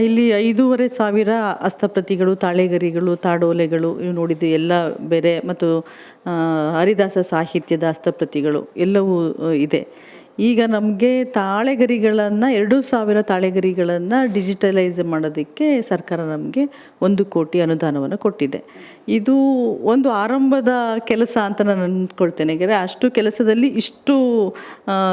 ಇಲ್ಲಿ ಐದೂವರೆ ಸಾವಿರ ಹಸ್ತಪ್ರತಿಗಳು, ತಾಳೆಗರಿಗಳು, ತಾಡೋಲೆಗಳು ಇವು ನೋಡಿದ್ದು ಎಲ್ಲ ಬೇರೆ ಮತ್ತು ಹರಿದಾಸ ಸಾಹಿತ್ಯದ ಹಸ್ತಪ್ರತಿಗಳು ಎಲ್ಲವೂ ಇದೆ. ಈಗ ನಮಗೆ ತಾಳೆಗರಿಗಳನ್ನು, ಎರಡು ಸಾವಿರ ತಾಳೆಗರಿಗಳನ್ನು ಡಿಜಿಟಲೈಸ್ ಮಾಡೋದಕ್ಕೆ ಸರ್ಕಾರ ನಮಗೆ ಒಂದು ಕೋಟಿ ಅನುದಾನವನ್ನು ಕೊಟ್ಟಿದೆ. ಇದು ಒಂದು ಆರಂಭದ ಕೆಲಸ ಅಂತ ನಾನು ಅಂದ್ಕೊಳ್ತೇನೆ. ಯಾಕೆಂದರೆ ಅಷ್ಟು ಕೆಲಸದಲ್ಲಿ ಇಷ್ಟು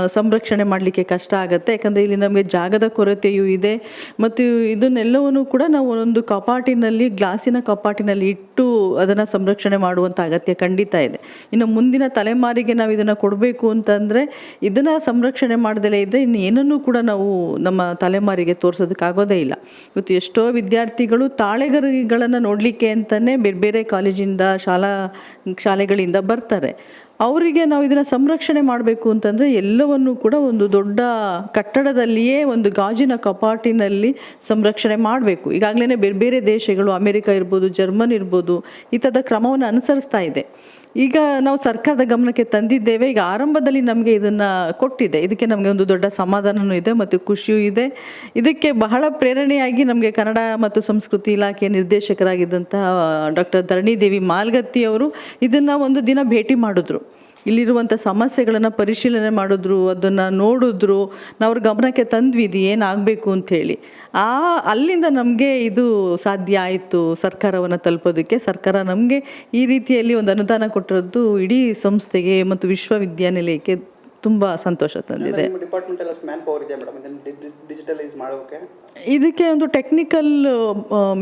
ಸಂರಕ್ಷಣೆ ಮಾಡಲಿಕ್ಕೆ ಕಷ್ಟ ಆಗುತ್ತೆ. ಯಾಕಂದರೆ ಇಲ್ಲಿ ನಮಗೆ ಜಾಗದ ಕೊರತೆಯೂ ಇದೆ. ಮತ್ತು ಇದನ್ನೆಲ್ಲವನ್ನು ಕೂಡ ನಾವು ಒಂದು ಕಪಾಟಿನಲ್ಲಿ, ಗ್ಲಾಸಿನ ಕಪಾಟಿನಲ್ಲಿ ಇಟ್ಟು ಅದನ್ನು ಸಂರಕ್ಷಣೆ ಮಾಡುವಂಥ ಅಗತ್ಯ ಖಂಡಿತ ಇದೆ. ಇನ್ನು ಮುಂದಿನ ತಲೆಮಾರಿಗೆ ನಾವು ಇದನ್ನು ಕೊಡಬೇಕು ಅಂತಂದರೆ ಇದನ್ನು ಸಂರಕ್ಷಣೆ ಮಾಡದಲೇ ಇದ್ದರೆ ಇನ್ನು ಏನನ್ನೂ ಕೂಡ ನಾವು ನಮ್ಮ ತಲೆಮಾರಿಗೆ ತೋರಿಸೋದಕ್ಕಾಗೋದೇ ಇಲ್ಲ. ಇವತ್ತು ಎಷ್ಟೋ ವಿದ್ಯಾರ್ಥಿಗಳು ತಾಳೆಗರಿಗಳನ್ನು ನೋಡಲಿಕ್ಕೆ ಅಂತಲೇ ಬೇರೆ ಬೇರೆ ಕಾಲೇಜಿಂದ ಶಾಲಾ, ಶಾಲೆಗಳಿಂದ ಬರ್ತಾರೆ. ಅವರಿಗೆ ನಾವು ಇದನ್ನು ಸಂರಕ್ಷಣೆ ಮಾಡಬೇಕು ಅಂತಂದರೆ ಎಲ್ಲವನ್ನು ಕೂಡ ಒಂದು ದೊಡ್ಡ ಕಟ್ಟಡದಲ್ಲಿಯೇ ಒಂದು ಗಾಜಿನ ಕಪಾಟಿನಲ್ಲಿ ಸಂರಕ್ಷಣೆ ಮಾಡಬೇಕು. ಈಗಾಗಲೇ ಬೇರೆ ಬೇರೆ ದೇಶಗಳು, ಅಮೆರಿಕ ಇರ್ಬೋದು, ಜರ್ಮನ್ ಇರ್ಬೋದು ಈ ಥರದ ಕ್ರಮವನ್ನು ಅನುಸರಿಸ್ತಾ ಇದೆ. ಈಗ ನಾವು ಸರ್ಕಾರದ ಗಮನಕ್ಕೆ ತಂದಿದ್ದೇವೆ. ಈಗ ಆರಂಭದಲ್ಲಿ ನಮಗೆ ಇದನ್ನು ಕೊಟ್ಟಿದೆ. ಇದಕ್ಕೆ ನಮಗೆ ಒಂದು ದೊಡ್ಡ ಸಮಾಧಾನವೂ ಇದೆ ಮತ್ತು ಖುಷಿಯೂ ಇದೆ. ಇದಕ್ಕೆ ಬಹಳ ಪ್ರೇರಣೆಯಾಗಿ ನಮಗೆ ಕನ್ನಡ ಮತ್ತು ಸಂಸ್ಕೃತಿ ಇಲಾಖೆ ನಿರ್ದೇಶಕರಾಗಿದ್ದಂತಹ ಡಾಕ್ಟರ್ ಧರಣಿದೇವಿ ಮಾಲ್ಗತ್ತಿ ಅವರು ಇದನ್ನು ಒಂದು ದಿನ ಭೇಟಿ ಮಾಡಿದ್ರು. ಇಲ್ಲಿರುವಂಥ ಸಮಸ್ಯೆಗಳನ್ನು ಪರಿಶೀಲನೆ ಮಾಡಿದ್ರು, ಅದನ್ನು ನೋಡಿದ್ರು, ನಾವು ಅವ್ರ ಗಮನಕ್ಕೆ ತಂದ್ವಿ, ಇದು ಏನಾಗಬೇಕು ಅಂಥೇಳಿ ಆ, ಅಲ್ಲಿಂದ ನಮಗೆ ಇದು ಸಾಧ್ಯ ಆಯಿತು ಸರ್ಕಾರವನ್ನು ತಲುಪೋದಕ್ಕೆ. ಸರ್ಕಾರ ನಮಗೆ ಈ ರೀತಿಯಲ್ಲಿ ಒಂದು ಅನುದಾನ ಕೊಟ್ಟಿರೋದು ಇಡೀ ಸಂಸ್ಥೆಗೆ ಮತ್ತು ವಿಶ್ವವಿದ್ಯಾನಿಲಯಕ್ಕೆ ತುಂಬ ಸಂತೋಷ ತಂದಿದೆ. ಡಿಪಾರ್ಟ್ಮೆಂಟ್ ಎಲ್ಲ ಮ್ಯಾನ್ ಪವರ್ ಇದೆ ಮೇಡಮ್ ಡಿಜಿಟಲೈಸ್ ಮಾಡೋಕೆ? ಇದಕ್ಕೆ ಒಂದು ಟೆಕ್ನಿಕಲ್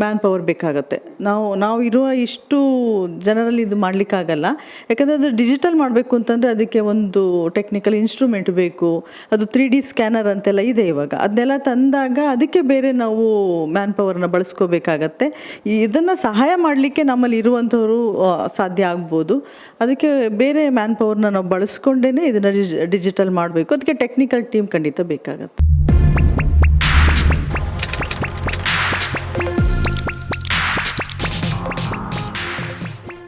ಮ್ಯಾನ್ ಪವರ್ ಬೇಕಾಗುತ್ತೆ. ನಾವು ನಾವು ಇರುವ ಇಷ್ಟು ಜನರಲ್ಲಿ ಇದು ಮಾಡಲಿಕ್ಕಾಗಲ್ಲ. ಯಾಕಂದರೆ ಅದು ಡಿಜಿಟಲ್ ಮಾಡಬೇಕು ಅಂತಂದರೆ ಅದಕ್ಕೆ ಒಂದು ಟೆಕ್ನಿಕಲ್ ಇನ್ಸ್ಟ್ರೂಮೆಂಟ್ ಬೇಕು. ಅದು ತ್ರೀ ಡಿ ಸ್ಕ್ಯಾನರ್ ಅಂತೆಲ್ಲ ಇದೆ ಇವಾಗ. ಅದನ್ನೆಲ್ಲ ತಂದಾಗ ಅದಕ್ಕೆ ಬೇರೆ ನಾವು ಮ್ಯಾನ್ ಪವರ್ನ ಬಳಸ್ಕೋಬೇಕಾಗತ್ತೆ. ಇದನ್ನು ಸಹಾಯ ಮಾಡಲಿಕ್ಕೆ ನಮ್ಮಲ್ಲಿ ಇರುವಂಥವರು ಸಾಧ್ಯ ಆಗ್ಬೋದು. ಅದಕ್ಕೆ ಬೇರೆ ಮ್ಯಾನ್ ಪವರ್ನ ನಾವು ಬಳಸ್ಕೊಂಡೇ ಇದನ್ನು ಡಿಜಿಟಲ್ ಮಾಡಬೇಕು. ಅದಕ್ಕೆ ಟೆಕ್ನಿಕಲ್ ಟೀಮ್ ಖಂಡಿತ ಬೇಕಾಗತ್ತೆ.